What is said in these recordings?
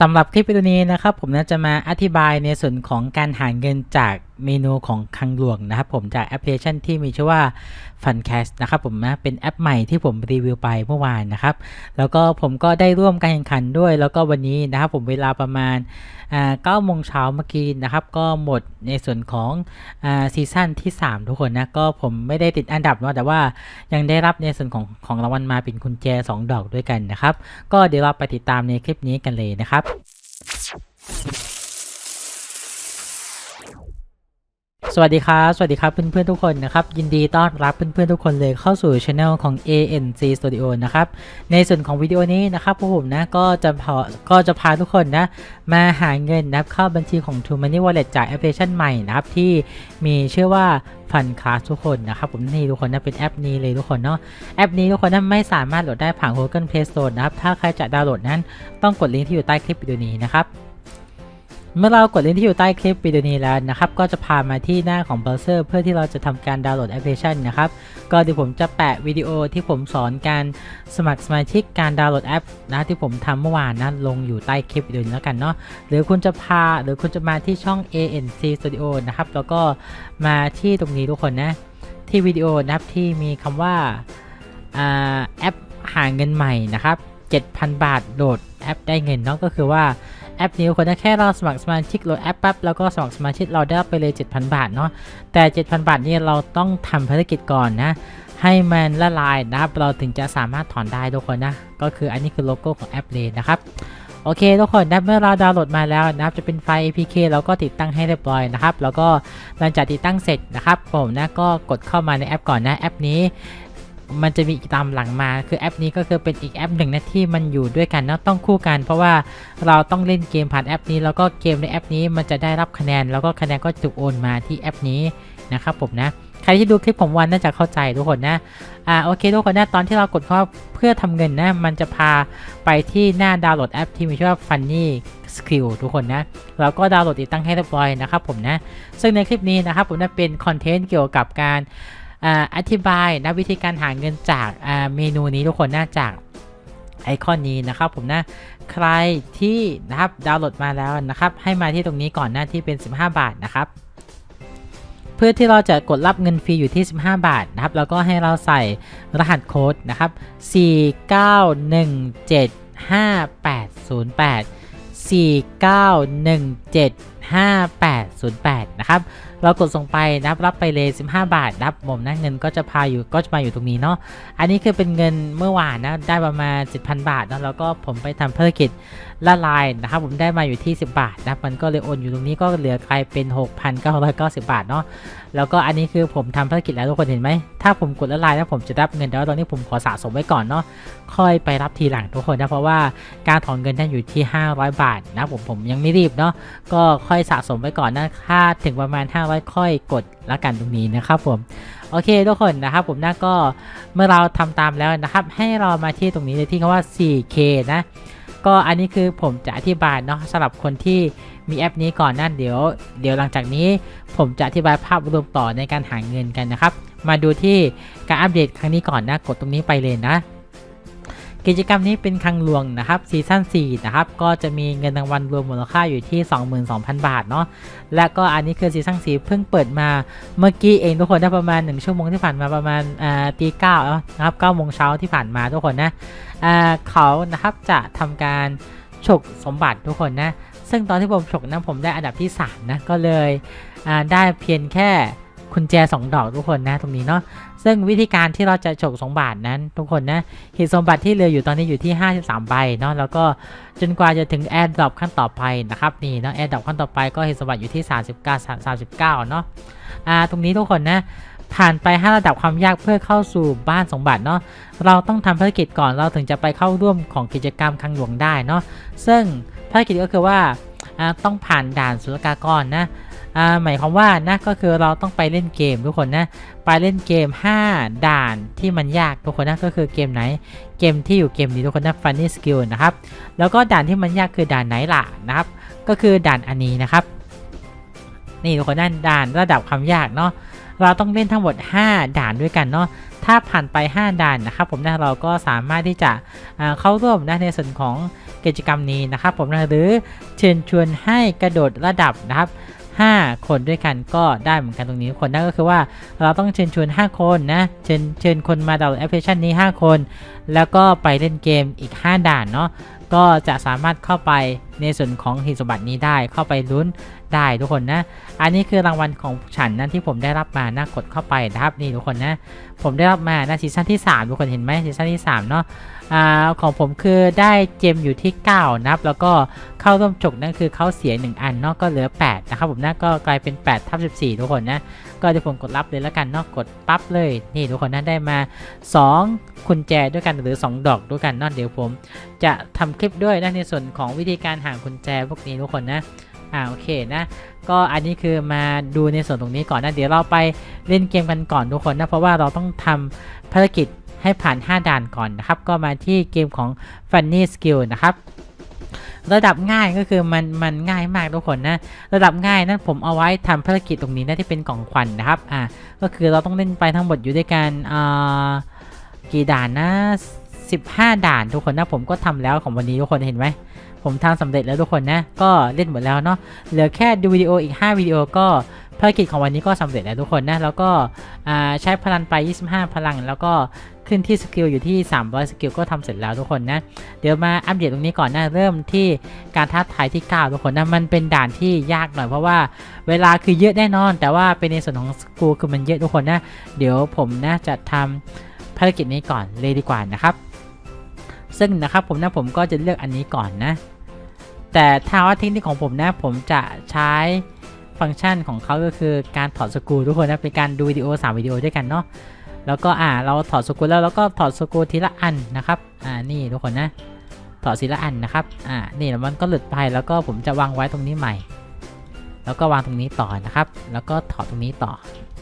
สำหรับคลิปวิดีโอนี้นะครับผมน่าจะมาอธิบายในส่วนของการหาเงินจาก เมนูของคังหลวงนะครับผมจากแอปพลิเคชันที่มีชื่อว่า Funcast นะครับผมนะเป็นแอปใหม่ที่ผมรีวิวไปเมื่อวานนะครับ แล้วก็ผมก็ได้ร่วมการแข่งขันด้วย แล้วก็วันนี้นะครับผมเวลาประมาณอ่า9โมงเช้าเมื่อกี้นะครับ ก็หมดในส่วนของอซีซั่นที่ 3 ทุกคนนะ ก็ผมไม่ได้ติดอันดับเนาะแต่ว่ายังได้รับในส่วนของของรางวัลมาเป็นกุญแจ 2 ดอกด้วยกันนะครับ ก็เดี๋ยวเราไปติดตามในคลิปนี้กันเลยนะครับ สวัสดีครับ สวัสดีครับเพื่อนๆทุกคนนะครับ ยินดีต้อนรับเพื่อนๆทุกคนเลยเข้าสู่ช anel ของ ANC Studio นะครับ ในส่วนของวิดีโอนี้นะครับพวกผมนะก็จะพอก็จะพาทุกคนนะ มาหาเงินนับเข้าบัญชีของ True Money Wallet จากแอปพลิเคชันใหม่นะครับ ที่มีชื่อว่า Fun Class ทุกคนนะครับผมนี่ทุกคนนะเป็นแอปนี้เลยทุกคนเนาะแอปนี้ทุกคนนะไม่สามารถโหลดได้ผ่าน Google Play Store นะครับถ้าใครจะดาวน์โหลดนั้นต้องกดลิงก์ที่อยู่ใต้คลิปวิดีโอนี้นะครับ เมื่อเรากดลิงก์ที่อยู่ใต้คลิปวิดีโอนี้แล้วนะครับ ก็จะพามาที่หน้าของเบราว์เซอร์เพื่อที่เราจะทำการดาวน์โหลดแอปพลิเคชันนะครับ ก็เดี๋ยวผมจะแปะวิดีโอที่ผมสอนการสมัครสมาชิกการดาวน์โหลดแอปนะที่ผมทำเมื่อวานนะลงอยู่ใต้คลิปวิดีโอนี้แล้วกันเนาะหรือคุณจะพาหรือคุณจะมาที่ช่อง ANC Studio นะครับแล้วก็มาที่ตรงนี้ทุกคนนะที่วิดีโอนะครับที่มีคำว่าอ่าแอปหาเงินใหม่นะครับ7,000 บาทโหลดแอปได้เงินเนาะก็คือว่า แอปนี้คนนะแค่เราสมัครสมาชิกโหลดแอปปั๊บแล้วก็สมัครสมาชิกเราได้ไปเลย 7,000 บาทเนาะแต่ 7,000 บาทนี่เราต้องทำภารกิจก่อนนะ ให้มันละลายนะครับเราถึงจะสามารถถอนได้ทุกคนนะ ก็คืออันนี้คือโลโก้ของแอปเลยนะครับโอเคทุกคนนะเมื่อเราดาวน์โหลดมาแล้วนะครับจะเป็นไฟล์ APK เราก็ติดตั้งให้เรียบร้อยนะครับ แล้วก็หลังจากติดตั้งเสร็จนะครับผมนะก็กดเข้ามาในแอปก่อนนะแอปนี้ มันจะมีอีกตามหลังมา คือแอปนี้ก็คือเป็นอีกแอปหนึ่งนะที่มันอยู่ด้วยกันนะต้องคู่กัน เพราะว่าเราต้องเล่นเกมผ่านแอปนี้ แล้วก็เกมในแอปนี้มันจะได้รับคะแนน แล้วก็คะแนนก็ถูกโอนมาที่แอปนี้นะครับผมนะใครที่ดูคลิปผมวันน่าจะเข้าใจทุกคนนะอ่าโอเคทุกคนนะตอนที่เรากดเข้าเพื่อทำเงินนะมันจะพาไปที่หน้าดาวน์โหลดแอปที่มีชื่อว่า Funny Skill ทุกคนนะเราก็ดาวน์โหลดติดตั้งให้เรียบร้อยนะครับผมนะซึ่งในคลิปนี้นะครับผมจะเป็นคอนเทนต์เกี่ยวกับการ อธิบายนะวิธีการหาเงินจากเมนูนี้ทุกคนนะจากไอคอนนี้นะครับผมนะใครที่นะครับดาวน์โหลดมาแล้วนะครับ ให้มาที่ตรงนี้ก่อนหน้าที่เป็น 15 บาทนะครับเพื่อที่เราจะกดรับเงินฟรีอยู่ที่ 15 บาทนะครับ แล้วก็ให้เราใส่รหัสโค้ดนะครับ 49175808นะครับ เรากดส่งไปนะรับรับไปเลย 15 บาทนะครับผมนะเงินก็จะพาอยู่ก็จะมาอยู่ตรงนี้เนาะอันนี้คือเป็นเงินเมื่อวานนะได้ประมาณ 10,000 บาทนะแล้วก็ผมไปทำภารกิจละลายนะครับผมได้มาอยู่ที่ 10 บาทนะมันก็เลยโอนอยู่ตรงนี้ก็เหลือกลายเป็น 6,990 บาทเนาะ แล้วก็อันนี้คือผมทำภารกิจแล้วทุกคนเห็นไหม ถ้าผมกดละลายนะผมจะรับเงินแต่ว่าตอนนี้ผมขอสะสมไว้ก่อนเนาะ ค่อยไปรับทีหลังทุกคนนะ เพราะว่าการถอนเงินนั้นอยู่ที่ 500 บาทนะผมผมยังไม่รีบเนาะ ก็ค่อยสะสมไว้ก่อนนะ ถ้าถึงประมาณ 500 ค่อยกดละกันตรงนี้นะครับผม โอเคทุกคนนะครับผมนะก็เมื่อเราทำตามแล้วนะครับ ให้เรามาที่ตรงนี้เลยที่คำว่า 4K นะ ก็อันนี้คือผมจะอธิบายเนาะสำหรับคนที่ มีแอปนี้ก่อนนั่นเดี๋ยว เดี๋ยวหลังจากนี้ผมจะอธิบายภาพรวมต่อในการหาเงินกันนะครับ มาดูที่การอัปเดตครั้งนี้ก่อนนะกดตรงนี้ไปเลยนะ กิจกรรมนี้เป็นครั้งหลวงนะครับซีซั่น4นะครับก็จะมีเงินรางวัลรวมมูลค่าอยู่ที่ 22,000 บาทเนาะและก็อันนี้คือซีซั่น4เพิ่งเปิดมาเมื่อกี้เองทุกคนได้ประมาณ 1 ชั่วโมงที่ผ่านมาประมาณตีเก้านะครับ9โมงเช้าที่ผ่านมาทุกคนนะเขานะครับจะทำการฉกสมบัติทุกคนนะ ซึ่งตอนที่ผมฉกนะผมได้อันดับที่ 3 นะ ก็เลยได้เพียงแค่กุญแจ 2 ดอกทุกคนนะตรงนี้เนาะซึ่งวิธีการที่เราจะฉกสมบัตินั้น ทุกคนนะหีบสมบัติที่เหลืออยู่ตอนนี้อยู่ที่ 53 ใบเนาะแล้วก็จนกว่าจะถึงแอร์ดรอปขั้นต่อไปนะครับนี่เนาะแอร์ดรอปขั้นต่อไปก็หีบสมบัติอยู่ที่ 39 39เนาะอ่าตรงนี้ทุกคนนะผ่านไป 5 ระดับความยากเพื่อเข้าสู่บ้านสมบัติเนาะ เราต้องทำภารกิจก่อนเราถึงจะไปเข้าร่วมของกิจกรรมคลังหลวงได้เนาะ ซึ่ง ภารกิจก็คือว่าต้องผ่านด่านศุลกากรนะหมายความว่านะก็คือเราต้องไปเล่นเกมทุกคนนะ ไปเล่นเกม 5 ด่านที่มันยากทุกคนนะก็คือเกมไหนเกมที่อยู่เกมนี้ทุกคนนะ Funny Skill นะครับแล้วก็ด่านที่มันยากคือด่านไหนล่ะนะครับก็คือด่านอันนี้นะครับ นี่ทุกคนนั่นด่านระดับความยากเนาะเราต้องเล่นทั้งหมด 5 ด่านด้วยกันเนาะ ถ้าผ่านไป 5 ด่านนะครับผมนะเราก็สามารถที่จะเข้าร่วมนะในส่วนของกิจกรรมนี้นะครับผมนะหรือเชิญชวนให้กระโดดระดับนะครับ5 คนด้วยกันก็ได้เหมือนกันตรงนี้คนนั่นก็คือว่าเราต้องเชิญชวน 5 คนนะเชิญเชิญคนมาดาวน์โหลดแอปพลิเคชันนี้ 5 คน แล้วก็ไปเล่นเกมอีก 5 ด่านเนาะ ก็จะสามารถเข้าไปในส่วนของหินสมบัตินี้ได้เข้าไปลุ้นได้ทุกคนนะ อันนี้คือรางวัลของฉันนะที่ผมได้รับมานะกดเข้าไปนะครับนี่ทุกคนนะ ผมได้รับมานะซีซั่นที่ 3 ทุกคนเห็นไหมซีซั่นที่ 3 เนาะอ่าของผมคือได้เจมอยู่ที่ 9 นะครับ แล้วก็เข้าร่วมจกนั่นคือเขาเสีย 1 อันเนาะก็เหลือ 8 นะครับผมนะก็กลายเป็น8ทับ14 ทุกคนนะ ก็เดี๋ยวผมกดรับเลยแล้วกันเนาะกดปั๊บเลยนี่ทุกคนนะได้มา 2 กุญแจด้วยกันหรือ 2 ดอกด้วยกันนาะเดี๋ยวผม จะทำคลิปด้วยนะในส่วนของวิธีการหากุญแจพวกนี้ทุกคนนะอ่าโอเคนะ ก็อันนี้คือมาดูในส่วนตรงนี้ก่อนนะเดี๋ยวเราไปเล่นเกมกันก่อนทุกคนนะเพราะว่าเราต้องทำภารกิจให้ผ่าน 5 ด่านก่อนนะครับก็มาที่เกมของ Funny Skill นะครับระดับง่ายก็คือมันมันง่ายมากทุกคนนะระดับง่ายนั้นผมเอาไว้ทำภารกิจตรงนี้นะที่เป็นกล่องควันนะครับอ่าก็คือเราต้องเล่นไปทั้งหมดอยู่ด้วยกันอ่า กี่ด่านนะ15 ด่านทุกคนนะผมก็ทำแล้วของวันนี้ทุกคนเห็นไหมผมทำสำเร็จแล้วทุกคนนะก็เล่นหมดแล้วเนาะเหลือแค่ดูวิดีโออีก 5 วิดีโอก็ภารกิจของวันนี้ก็สำเร็จแล้วทุกคนนะแล้วก็ใช้พลังไป 25 พลัง แล้วก็ขึ้นที่สกิลอยู่ที่ 300 สกิลก็ทำเสร็จแล้วทุกคนนะเดี๋ยวมาอัปเดตตรงนี้ก่อนนะเริ่มที่การท้าทายที่ 9 ทุกคนนะมันเป็นด่านที่ยากหน่อยเพราะว่าเวลาคือเยอะแน่นอน แต่ว่าเป็นในส่วนของสกิลคือมันเยอะทุกคนนะเดี๋ยวผมนะจะทำ ภารกิจนี้ก่อนเลยดีกว่านะครับ ซึ่งนะครับผมนะผมก็จะเลือกอันนี้ก่อนนะ แต่ถ้าว่าเทคนิคของผมนะผมจะใช้ฟังก์ชันของเขาก็คือการถอดสกูทุกคนนะเป็นการดูวิดีโอ3วิดีโอด้วยกันเนาะแล้วก็อ่าเราถอดสกูแล้วเราก็ถอดสกูทีละอันนะครับอ่านี่ทุกคนนะถอดทีละอันนะครับอ่านี่แล้วมันก็หลุดไปแล้วก็ผมจะวางไว้ตรงนี้ใหม่ แล้วก็วางตรงนี้ต่อนะครับ แล้วก็ถอดตรงนี้ต่อ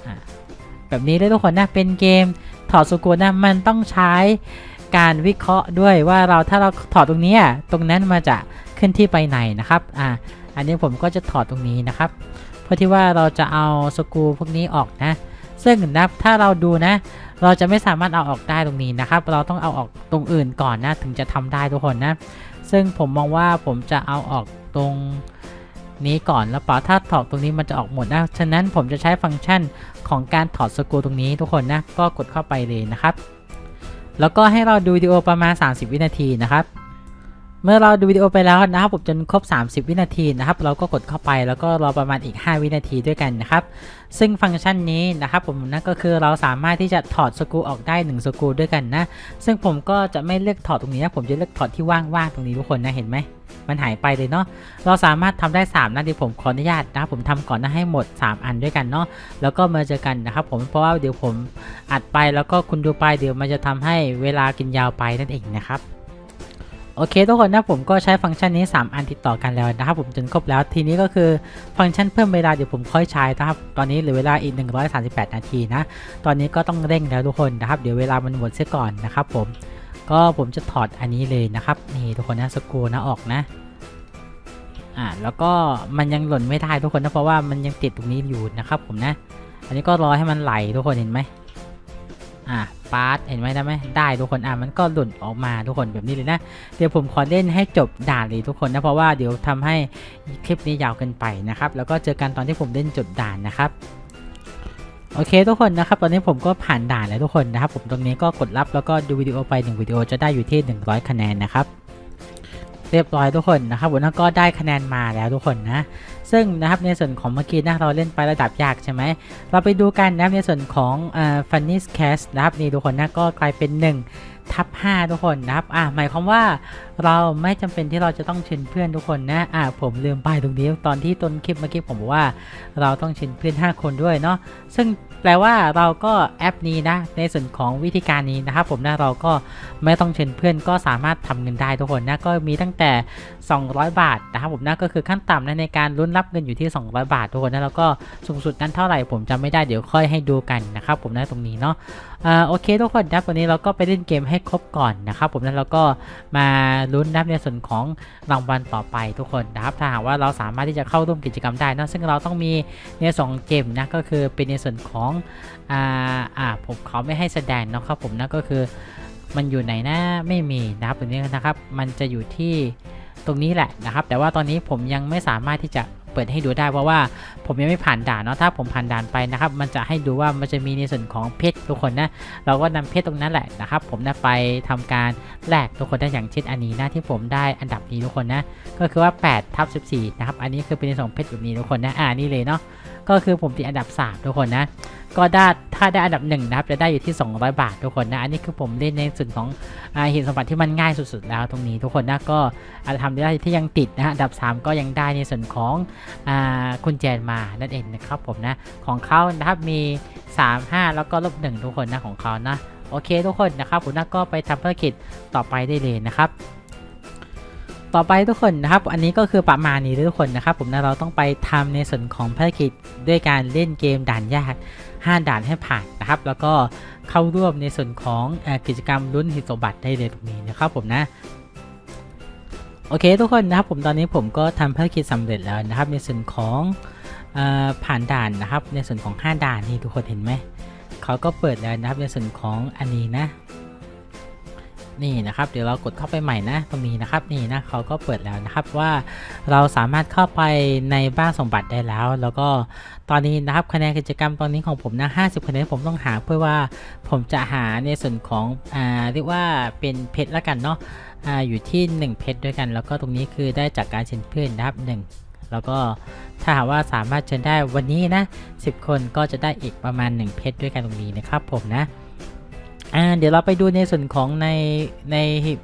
อ่า แบบนี้เลยทุกคนนะเป็นเกมถอดสกูนะมันต้องใช้การวิเคราะห์ด้วยว่าเราถ้าเราถอดตรงนี้ตรงนั้นมาจะขึ้นที่ไปไหนนะครับอ่าอันนี้ผมก็จะถอดตรงนี้นะครับ เพื่อที่ว่าเราจะเอาสกูพวกนี้ออกนะ ซึ่งนะถ้าเราดูนะ เราจะไม่สามารถเอาออกได้ตรงนี้นะครับ เราต้องเอาออกตรงอื่นก่อนนะ ถึงจะทำได้ทุกคนนะ ซึ่งผมมองว่าผมจะเอาออกตรง นี้ก่อนแล้วเปล่าถ้าถอดตรงนี้มันจะออกหมดนะฉะนั้นผมจะใช้ฟังก์ชันของการถอดสกรูตรงนี้ทุกคนนะก็กดเข้าไปเลยนะครับแล้วก็ให้เราดูวิดีโอประมาณ 30 วินาทีนะครับเมื่อเราดูวิดีโอไปแล้วนะครับผมจนครบ 30 วินาทีนะครับ เราก็กดเข้าไปแล้วก็รอประมาณอีก 5 วินาทีด้วยกันนะครับ ซึ่งฟังก์ชันนี้นะครับ ผมนั่นก็คือเราสามารถที่จะถอดสกูออกได้ 1 สกูด้วยกันนะ ซึ่งผมก็จะไม่เลือกถอดตรงนี้นะผมจะเลือกถอดที่ว่างๆตรงนี้ทุกคนนะเห็นไหม มันหายไปเลยเนาะเราสามารถทำได้ 3นะเดี๋ยวผมขออนุญาตนะผมทำก่อนนะให้หมด 3 อันด้วยกันเนาะแล้วก็มาเจอกันนะครับผมเพราะว่าเดี๋ยวผมอัดไปแล้วก็คุณดูไปเดี๋ยวมันจะทำให้เวลากินยาวไปนั่นเองนะครับโอเคทุกคนนะผมก็ใช้ฟังก์ชันนี้ 3 อันติดต่อกันแล้วนะครับผมจนครบแล้วทีนี้ก็คือฟังก์ชันเพิ่มเวลาเดี๋ยวผมค่อยใช้นะครับตอนนี้เหลือเวลาอีก 138 นาทีนะ ตอนนี้ก็ต้องเร่งแล้วทุกคนนะครับ เดี๋ยวเวลามันหมดเสียก่อนนะครับผม ก็ผมจะถอดอันนี้เลยนะครับ นี่ทุกคนนะสกูนะออกนะอ่าแล้วก็มันยังหล่นไม่ได้ทุกคนนะเพราะว่ามันยังติดตรงนี้อยู่นะครับผมนะ อันนี้ก็รอให้มันไหลทุกคนเห็นไหมอ่าปาร์ตเห็นไหมได้ไหมได้ทุกคนอ่ามันก็หล่นออกมาทุกคนแบบนี้เลยนะ เดี๋ยวผมขอเล่นให้จบด่านเลยทุกคนนะเพราะว่าเดี๋ยวทำให้คลิปนี้ยาวเกินไปนะครับ แล้วก็เจอกันตอนที่ผมเล่นจบด่านนะครับ โอเคทุกคนนะครับ ตอนนี้ผมก็ผ่านด่านแล้วทุกคนนะครับ ผมตรงนี้ก็กดรับแล้วก็ดูวิดีโอไป 1 วิดีโอจะได้อยู่ที่ 100 คะแนนนะครับ เรียบร้อยทุกคนนะครับผมก็ได้คะแนนมาแล้วทุกคนนะ ซึ่งนะครับในส่วนของเมื่อกี้นะเราเล่นไประดับยากใช่ไหม เราไปดูกันนะครับในส่วนของเอ่อ Funny Cast นะครับนี่ทุกคนนะก็กลายเป็น 1 ทับ5ทุกคนนะครับอ่าหมายความว่าเราไม่จำเป็นที่เราจะต้องเชิญเพื่อนทุกคนนะอ่าผมลืมไปตรงนี้ตอนที่ต้นคลิปเมื่อกี้ผมบอกว่า เราต้องเชิญเพื่อน 5 คนด้วยเนาะซึ่งแปลว่าเราก็แอปนี้นะในส่วนของวิธีการนี้นะครับผมนะเราก็ไม่ต้องเชิญเพื่อนก็สามารถทำเงินได้ทุกคนนะก็มีตั้งแต่ 200 บาทนะครับผมนะก็คือขั้นต่ำนะในการลุ้นรับเงินอยู่ที่ 200 บาททุกคนนะแล้วก็สูงสุดนั้นเท่าไหร่ผมจำไม่ได้เดี๋ยวค่อยให้ดูกันนะครับผมนะตรงนี้เนาะอ่าโอเคทุกคนนะวันนี้เราก็ไปเล่นเกมให้ครบก่อนนะครับผมแล้วเราก็มาลุ้นนับในส่วนของรางวัลต่อไปทุกคนนะครับถ้าหากว่าเราสามารถที่จะเข้าร่วมกิจกรรมได้นะซึ่งเราต้องมีในสองเกมนะก็คือเป็นในส่วนของอ่าอ่าผมเขาไม่ให้แสดงนะครับผมนะก็คือมันอยู่ไหนนะไม่มีนะครับตรงนี้นะครับ มันจะอยู่ที่ตรงนี้แหละนะครับ แต่ว่าตอนนี้ผมยังไม่สามารถที่จะ เปิดให้ดูได้เพราะว่าผมยังไม่ผ่านด่านเนาะถ้าผมผ่านด่านไปนะครับ มันจะให้ดูว่ามันจะมีในส่วนของเพชรทุกคนนะเราก็นำเพชรตรงนั้นแหละนะครับ ผมนะไปทำการแลกทุกคนได้อย่างเช่นอันนี้นะที่ผมได้อันดับนี้ทุกคนนะก็คือว่า8ทับ14นะครับอันนี้คือเป็นในส่วนของเพชรแบบนี้ทุกคนนะอ่านี่เลยเนาะ ก็คือผมติดอันดับ 3 ทุกคนนะ ก็ได้ถ้าได้อันดับ1นะครับจะได้อยู่ที่ 200 บาททุกคนนะ อันนี้คือผมเล่นในส่วนของอหินสมบัติที่มันง่ายสุดๆแล้วตรงนี้ทุกคนนะก็อาจจะทำได้ที่ยังติดนะฮะอันดับ 3 ก็ยังได้ในส่วนของอคุณแจนมานั่นเองนะครับผมนะของเขานะครับมี 3 5 แล้วก็ลบ1ทุกคนนะของเขานะโอเคทุกคนนะครับผมนะก็ไปทำภารกิจต่อไปได้เลยนะครับ ต่อไปทุกคนนะครับ อันนี้ก็คือประมาณนี้ทุกคนนะครับ ผมนะเราต้องไปทำในส่วนของภารกิจด้วยการเล่นเกมด่านยาก 5 ด่านให้ผ่านนะครับ แล้วก็เข้าร่วมในส่วนของอกิจกรรมลุ้นหิสมบัติได้เลยตรงนี้นะครับผมนะโอเคทุกคนนะครับผมตอนนี้ผมก็ทำภารกิจสำเร็จแล้วนะครับ ในส่วนของอผ่านด่านนะครับ ในส่วนของ 5 ด่านนี่ทุกคนเห็นไหมเขาก็เปิดแล้วนะครับในส่วนของอันนี้นะ นี่นะครับเดี๋ยวเรากดเข้าไปใหม่นะตรงนี้นะครับนี่นะเขาก็เปิดแล้วนะครับว่าเราสามารถเข้าไปในบ้านสมบัติได้แล้ว แล้วก็ตอนนี้นะครับคะแนนกิจกรรมตอนนี้ของผมนะ50คะแนนผมต้องหาเพื่อว่าผมจะหาในส่วนของอ่าเรียกว่าเป็นเพชรละกันเนาะอ่าอยู่ที่ 1 เพชรด้วยกัน แล้วก็ตรงนี้คือได้จากการเชิญเพื่อนนะครับ1แล้วก็ถ้าหากว่าสามารถเชิญได้วันนี้นะ10 คนก็จะได้อีกประมาณ 1 เพชรด้วยกันตรงนี้นะครับผมนะ อ่าเดี๋ยวเราไปดูในส่วนของในใน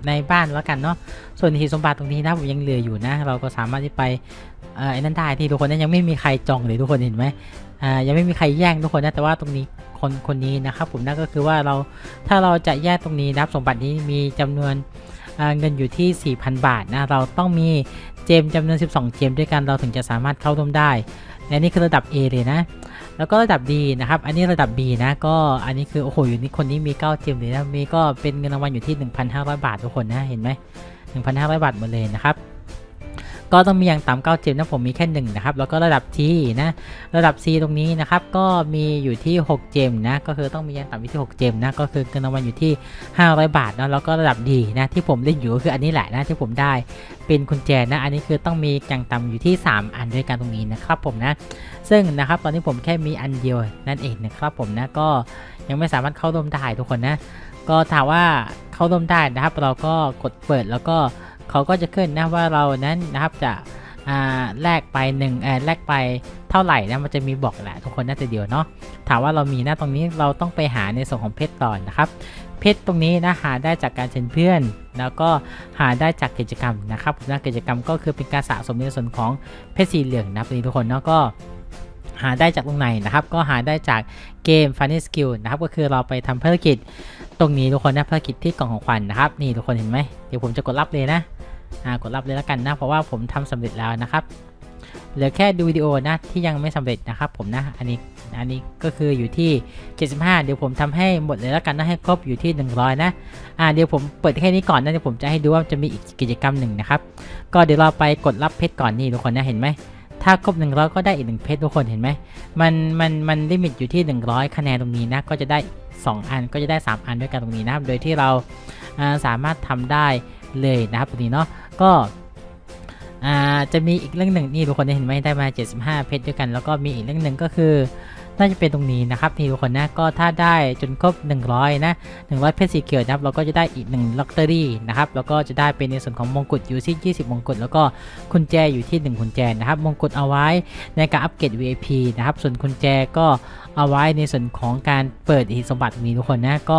ในบ้านแล้วกันเนาะส่วนหีสมบัติตรงนี้นะผมยังเหลืออยู่นะ เราก็สามารถที่ไปเอ่อไอ้นั่นได้ที่ทุกคนนะยังไม่มีใครจองเลยทุกคนเห็นไหมอ่ายังไม่มีใครแย่งทุกคนนะแต่ว่าตรงนี้คนคนนี้นะครับผมนั่นก็คือว่าเราถ้าเราจะแยกตรงนี้นะครับสมบัตินี้มีจำนวนเงินอยู่ที่ 4,000 บาทนะเราต้องมีเจมจำนวน 12 เจมด้วยกันเราถึงจะสามารถเข้าร่วมได้ และนี่คือระดับ A เลยนะ แล้วก็ระดับ D นะครับ อันนี้ระดับ B นะ ก็อันนี้คือโอ้โหอยู่นี่คนนี้มี9เจมเลยนะ มีก็เป็นเงินรางวัลอยู่ที่ 1,500 บาททุกคนนะ เห็นไหม1,500 บาทหมดเลยนะครับ ก็ต้องมีอย่างต่ำ9เจมนะผมมีแค่1นะครับ แล้วก็ระดับ T นะ ระดับ C ตรงนี้นะครับ ก็มีอยู่ที่ 6 เจมนะ ก็คือต้องมีอย่างต่ำอยู่ที่ 6 เจมนะ ก็คือเงินรางวัลอยู่ที่ 500 บาทนะ แล้วก็ระดับ D นะ ที่ผมเล่นอยู่ก็คืออันนี้แหละนะ ที่ผมได้เป็นกุญแจนะ อันนี้คือต้องมีอย่างต่ำอยู่ที่ 3 อันด้วยกันตรงนี้นะครับผมนะ ซึ่งนะครับตอนนี้ผมแค่มีอันเดียวนั่นเองนะครับผมนะ ก็ยังไม่สามารถเข้าร่วมได้ทุกคนนะ ก็ถามว่าเข้าร่วมได้นะครับ เราก็กดเปิดแล้วก็ เขาก็จะขึ้นนะว่าเรานั้นนะครับจะอ่าแลกไปหนึ่งเออแลกไปเท่าไหร่นะมันจะมีบอกแหละทุกคนน่าจะเดียวเนาะถามว่าเรามีหนะตรงนี้เราต้องไปหาในส่วนของเพชรก่อนนะครับ เพชรตรงนี้นะหาได้จากการเชิญเพื่อน แล้วก็หาได้จากกิจกรรมนะครับนะกิจกรรมก็คือเป็นการสะสมในส่วนของเพชรสีเหลืองนะครับทุกคนเนาะก็หาได้จากตรงไหนนะครับ ก็หาได้จากเกม Funny Skill นะครับ ก็คือเราไปทำภารกิจตรงนี้ทุกคนนะภารกิจที่กล่องของขวัญนะครับ นี่ทุกคนเห็นไหมเดี๋ยวผมจะกดรับเลยนะ กดรับเลยแล้วกันนะเพราะว่าผมทำสำเร็จแล้วนะครับเหลือแค่ดูวิดีโอนะที่ยังไม่สำเร็จนะครับผมนะอันนี้อันนี้ก็คืออยู่ที่ 75 เดี๋ยวผมทำให้หมดเลยแล้วกันนะให้ครบอยู่ที่ 100 นะอ่าเดี๋ยวผมเปิดแค่นี้ก่อนนะเดี๋ยวผมจะให้ดูว่าจะมีอีกกิจกรรมหนึ่งนะครับก็เดี๋ยวเราไปกดรับเพชรก่อนนี่ทุกคนนะเห็นไหมถ้าครบ 100 ก็ได้อีก 1 เพชรทุกคนเห็นไหมมันมันมันลิมิตอยู่ที่ 100 คะแนนตรงนี้นะก็จะได้ 2 อันก็จะได้ 3 อันด้วยกันตรงนี้นะโดยที่เราอ่าสามารถทำได้ เลยนะครับตรงนี้เนาะก็จะมีอีกเรื่องหนึ่งนี่ทุกคนได้เห็นไหมได้มา 75 เพชรด้วยกัน แล้วก็มีอีกเรื่องหนึ่งก็คือ น่าจะเป็นตรงนี้นะครับนี่ทุกคนนะก็ถ้าได้จนครบ 100 นะ100 เพชรสีเขียวนะครับเราก็จะได้อีก1ลอตเตอรี่นะครับแล้วก็จะได้เป็นในส่วนของมงกุฎอยู่ที่20 มงกุฎแล้วก็กุญแจอยู่ที่ 1 กุญแจนะครับมงกุฎเอาไว้ในการอัปเกรด VIP นะครับส่วนกุญแจก็เอาไว้ในส่วนของการเปิดหีสมบัตินี้ทุกคนนะก็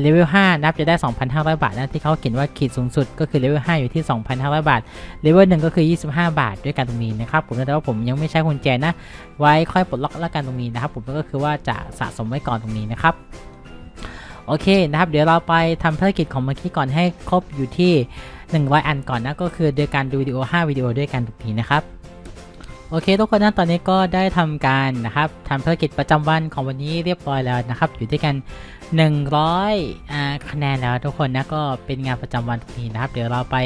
เลเวล5นับจะได้ 2,500 บาทนะที่เขาเขียนว่าขีดสูงสุดก็คือเลเวล5อยู่ที่ 2,500 บาทเลเวล1ก็คือ 25 บาทด้วยกันตรงนี้นะครับผมแต่ว่าผมยังไม่ใช้กุญแจนะไว้ค่อยปลดล็อกแล้วกันตรงนี้นะครับผมก็คือว่าจะสะสมไว้ก่อนตรงนี้นะครับโอเคนะครับเดี๋ยวเราไปทำภารกิจของเมื่อกี้ก่อนให้ครบอยู่ที่ 100 อันก่อนนะก็คือโดยการดูวิดีโอ 5 วิดีโอด้วยกันตรงนี้นะครับโอเคทุกคนนะตอนนี้ก็ได้ทำการนะครับทำภารกิจประจำวันของวันนี้เรียบร้อยแล้วนะครับ อยู่ด้วยกัน 100อ่าคะแนนแล้วทุกคนนะก็เป็นงานประจำวันตรงนี้นะครับ เดี๋ยวเราไป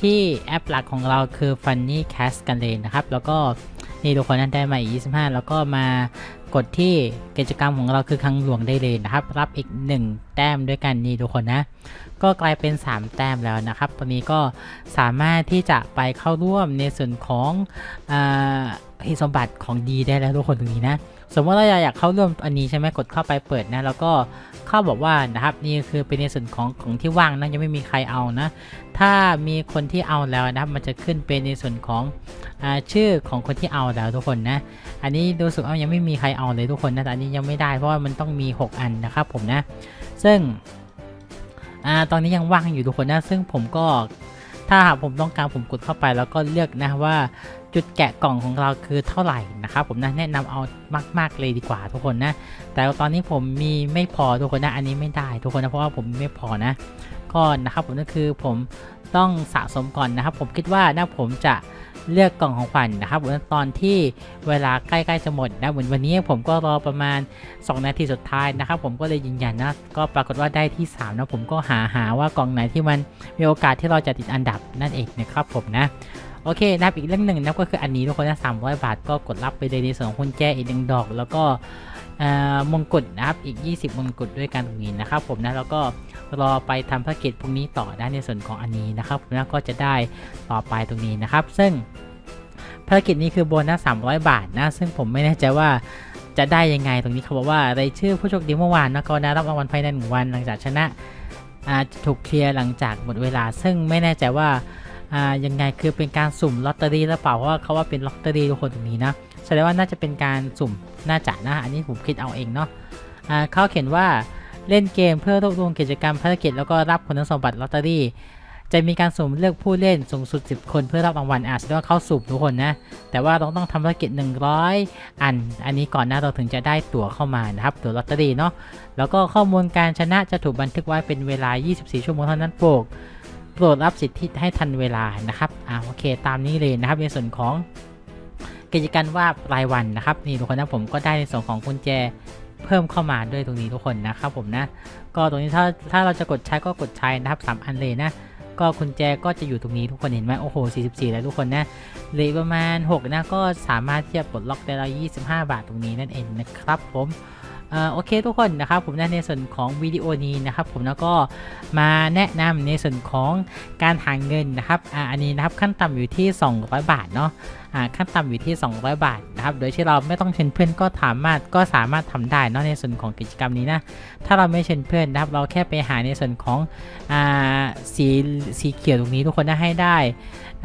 ที่แอปหลักของเราคือ Funny Cast กันเลยนะครับ แล้วก็นี่ทุกคนนั้นได้มาอีก25 แล้วก็มา กดที่กิจกรรมของเราคือคลังหลวงได้เลยนะครับ รับอีก 1 แต้มด้วยกันนี่ทุกคนนะ ก็กลายเป็น 3 แต้มแล้วนะครับ ตอนนี้ก็สามารถที่จะไปเข้าร่วมในส่วนของอาหิสมบัติของดีได้แล้วทุกคนตรงนี้นะ สมมติเราอยากเข้าร่วมอันนี้ใช่ไหมกดเข้าไปเปิดนะแล้วก็เข้าบอกว่านะครับนี่คือเป็นในส่วนของของที่ว่างนะยังไม่มีใครเอานะ ถ้ามีคนที่เอาแล้วนะครับมันจะขึ้นเป็นในส่วนของอชื่อของคนที่เอาแล้วทุกคนนะ อันนี้ดูสึกว่ายังไม่มีใครเอาเลยทุกคนนะแต่อันนี้ยังไม่ได้เพราะว่ามันต้องมี 6 อันนะครับผมนะ ซึ่งอ่าตอนนี้ยังว่างอยู่ทุกคนนะ ซึ่งผมก็ถ้าหากผมต้องการผมกดเข้าไปแล้วก็เลือกนะว่า จุดแกะกล่องของเราคือเท่าไหร่นะครับผมนะแนะนำเอามากๆเลยดีกว่าทุกคนนะ แต่ตอนนี้ผมมีไม่พอทุกคนนะอันนี้ไม่ได้ทุกคนนะเพราะว่าผมไม่พอนะก็นะครับผมก็คือผมต้องสะสมก่อนนะครับ ผมคิดว่านะผมจะเลือกกล่องของขวัญนะครับตอนที่เวลาใกล้ๆจะหมดนะเหมือนวันนี้ผมก็รอประมาณ 2 นาทีสุดท้ายนะครับ ผมก็เลยยืนยันนะก็ปรากฏว่าได้ที่ 3 นะผมก็หาหาว่ากล่องไหนที่มันมีโอกาสที่เราจะติดอันดับนั่นเองนะครับผมนะ โอเคนะครับอีกเรื่องหนึ่งนะก็คืออันนี้ทุกคนนะ300บาทก็กดรับไปเลยในส่วนของคุณแจอีกหนึ่งดอก แล้วก็มงกุฎนะครับอีก 20 มงกุฎด้วยกันตรงนี้นะครับผมนะแล้วก็รอไปทำภารกิจพรุ่งนี้ต่อได้ในส่วนของอันนี้นะครับผมนะก็จะได้ต่อไปตรงนี้นะครับ ซึ่งภารกิจนี้คือโบนัส300 บาทนะ ซึ่งผมไม่แน่ใจว่าจะได้ยังไงตรงนี้เขาบอกว่ารายชื่อผู้โชคดีเมื่อวานนะก็ได้รับรางวัลภายในหนึ่งวันหลังจากชนะอาจถูกเคลียร์หลังจากหมดเวลา ซึ่งไม่แน่ใจว่า อ่ายังไงคือเป็นการสุ่มลอตเตอรี่หรือเปล่าเพราะว่าเขาว่าเป็นลอตเตอรี่ทุกคนตรงนี้นะแสดงว่าน่าจะเป็นการสุ่มน่าจะนะอันนี้ผมคิดเอาเองเนาะอ่าเขาเขียนว่าเล่นเกมเพื่อรวบรวมกิจกรรมภารกิจแล้วก็รับคุณสมบัติลอตเตอรี่จะมีการสุ่มเลือกผู้เล่นสูงสุด 10 คนเพื่อรับรางวัลอะแสดงว่าเขาสุ่มทุกคนนะ แต่ว่าเราต้องทำภารกิจ 100 อัน อันนี้ก่อนหน้าเราถึงจะได้ตั๋วเข้ามานะครับ ตั๋วลอตเตอรี่เนาะ แล้วก็ข้อมูลการชนะจะถูกบันทึกไว้เป็นเวลา 24 ชั่วโมงเท่านั้นโปรด โปรดรับสิทธิให้ทันเวลานะครับอ่าโอเค ตามนี้เลยนะครับในส่วนของกิจการว่ารายวันนะครับนี่ทุกคนนะผมก็ได้ในส่วนของกุญแจเพิ่มเข้ามาด้วยตรงนี้ทุกคนนะครับผมนะก็ตรงนี้ถ้าถ้าเราจะกดใช้ก็กดใช้นะครับสามอันเลยนะก็กุญแจก็จะอยู่ตรงนี้ทุกคนเห็นไหมโอ้โห 44 แล้วทุกคนนะเหลือประมาณ 6 นะก็สามารถที่จะปลดล็อกได้แล้ว25 บาทตรงนี้นั่นเองนะครับผม อ่อโอเคทุกคนนะครับผมนะในส่วนของวิดีโอนี้นะครับผมแล้วก็มาแนะนำในส่วนของการหาเงินนะครับอ่าอันนี้นะครับขั้นต่ำอยู่ที่ 200 บาทเนาะอ่าขั้นต่ำอยู่ที่ 200 บาทนะครับโดยที่เราไม่ต้องเชิญเพื่อนก็สามารถก็สามารถทำได้เนาะในส่วนของกิจกรรมนี้นะถ้าเราไม่เชิญเพื่อนนะครับเราแค่ไปหาในส่วนของอ่าสีสีเขียวตรงนี้ทุกคนนะให้ได้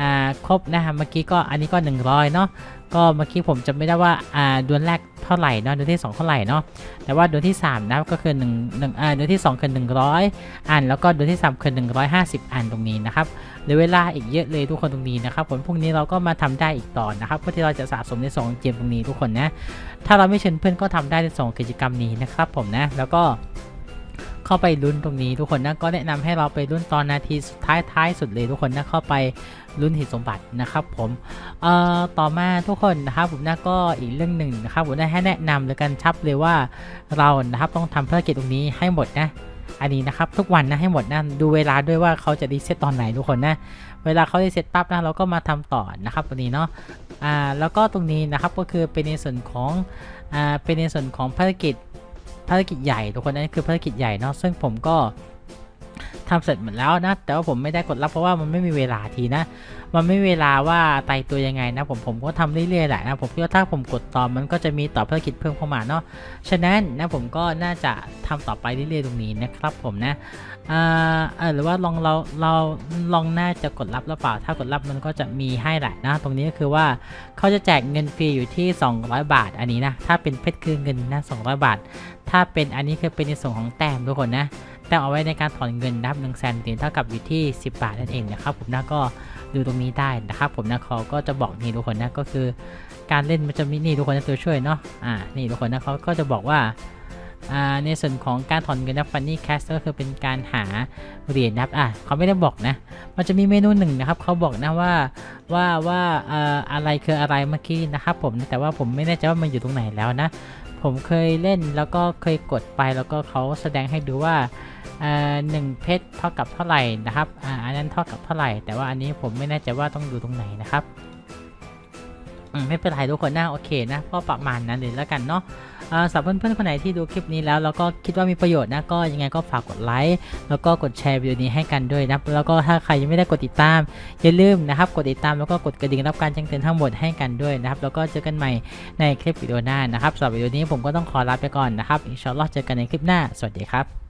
อ่าครบนะครับเมื่อกี้ก็อันนี้ก็ 100เนาะก็เมื่อกี้ผมจะไม่ได้ว่าอ่าดวลแรกเท่าไหร่เนาะดวลที่ 2 เท่าไหร่เนาะแต่ว่าดวลที่3นะก็คือ1 1อ่าดวลที่ 2 คือ 100 อัน แล้วก็ดวลที่ 3 คือ 150 อันตรงนี้นะครับเหลือเวลาอีกเยอะเลยทุกคนตรงนี้นะครับผลพรุ่งนี้เราก็มาทำได้อีกต่อนะครับเพื่อที่เราจะสะสมในสองเกมตรงนี้ทุกคนนะถ้าเราไม่เชิญเพื่อนก็ทำได้ในสองกิจกรรมนี้นะครับผมนะแล้วก็เข้าไปลุ้นตรงนี้ทุกคนนะก็แนะนำให้เราไปลุ้นตอนนาทีสุดท้ายท้ายสุดเลยทุกคนนะเข้าไป ลุ้นหินสมบัตินะครับผมเอ่อต่อมาทุกคนนะครับผมนะก็อีกเรื่องหนึ่งนะครับผมได้ให้แนะนำเลยกันชับเลยว่าเรานะครับต้องทำภารกิจตรงนี้ให้หมดนะอันนี้นะครับทุกวันนะให้หมดนะดูเวลาด้วยว่าเขาจะรีเซ็ตตอนไหนทุกคนนะเวลาเขารีเซ็ตปั๊บนะเราก็มาทำต่อนะครับตรงนี้เนาะอ่าแล้วก็ตรงนี้นะครับก็คือเป็นในส่วนของอ่าเป็นในส่วนของภารกิจภารกิจใหญ่ทุกคนนั่นคือภารกิจใหญ่เนาะซึ่งผมก็ ทำเสร็จหมดแล้วนะ แต่ว่าผมไม่ได้กดรับเพราะว่ามันไม่มีเวลาทีนะ มันไม่มีเวลาว่าไต่ตัวยังไงนะ ผมผมก็ทำเรื่อยๆแหละนะ ผมคิดว่าถ้าผมกดต่อมันก็จะมีต่อภารกิจเพิ่มเข้ามาเนาะ ฉะนั้นนะผมก็น่าจะทำต่อไปเรื่อยๆตรงนี้นะครับผมนะอ่าหรือว่าลองเราเราลองน่าจะกดรับหรือเปล่า ถ้ากดรับมันก็จะมีให้แหละนะ ตรงนี้ก็คือว่าเขาจะแจกเงินฟรีอยู่ที่ 200 บาทอันนี้นะ ถ้าเป็นเพชรคือเงินนะ200 บาท ถ้าเป็นอันนี้คือเป็นในส่วนของแต้มทุกคนนะ แต้มเอาไว้ในการถอนเงินนะครับหนึ่งแสนเหรียญเท่ากับอยู่ที่ 10 บาทนั่นเองนะครับผมนะก็ดูตรงนี้ได้นะครับผมนะเขาก็จะบอกนี่ทุกคนนะก็คือ การเล่นมันจะมีนี่ทุกคนนะตัวช่วยเนาะอ่านี่ทุกคนนะเขาก็จะบอกว่าอ่า ในส่วนของการถอนเงินนะฟันนี่แคสก็คือเป็นการหาเหรียญนะครับอะเขาไม่ได้บอกนะ มันจะมีเมนูหนึ่งนะครับเขาบอกนะว่าว่าว่าอะไรคืออะไรเมื่อกี้นะครับผมแต่ว่าผมไม่แน่ใจว่ามันอยู่ตรงไหนแล้วนะ ผมเคยเล่นแล้วก็เคยกดไปแล้วก็เขาแสดงให้ดูว่าหนึ่งเพชรเท่ากับเท่าไหร่นะครับอ่าอันนั้นเท่ากับเท่าไหร่ แต่ว่าอันนี้ผมไม่แน่ใจว่าต้องดูตรงไหนนะครับไม่เป็นไรทุกคนนะโอเคนะก็ประมาณนั้นเลยแล้วกันเนาะ สำหรับเพื่อนๆคนไหนที่ดูคลิปนี้แล้วแล้วก็คิดว่ามีประโยชน์นะก็ยังไงก็ฝากกดไลค์แล้วก็กดแชร์วิดีโอนี้ให้กันด้วยนะแล้วก็ถ้าใครยังไม่ได้กดติดตามอย่าลืมนะครับกดติดตามแล้วก็กดกระดิ่งรับการแจ้งเตือนทั้งหมดให้กันด้วยนะครับแล้วก็เจอกันใหม่ในคลิปวิดีโอหน้านะครับสำหรับวิดีโอนี้ผมก็ต้องขอลาไปก่อนนะครับอินชาอัลลอฮ์เจอกันในคลิปหน้าสวัสดีครับ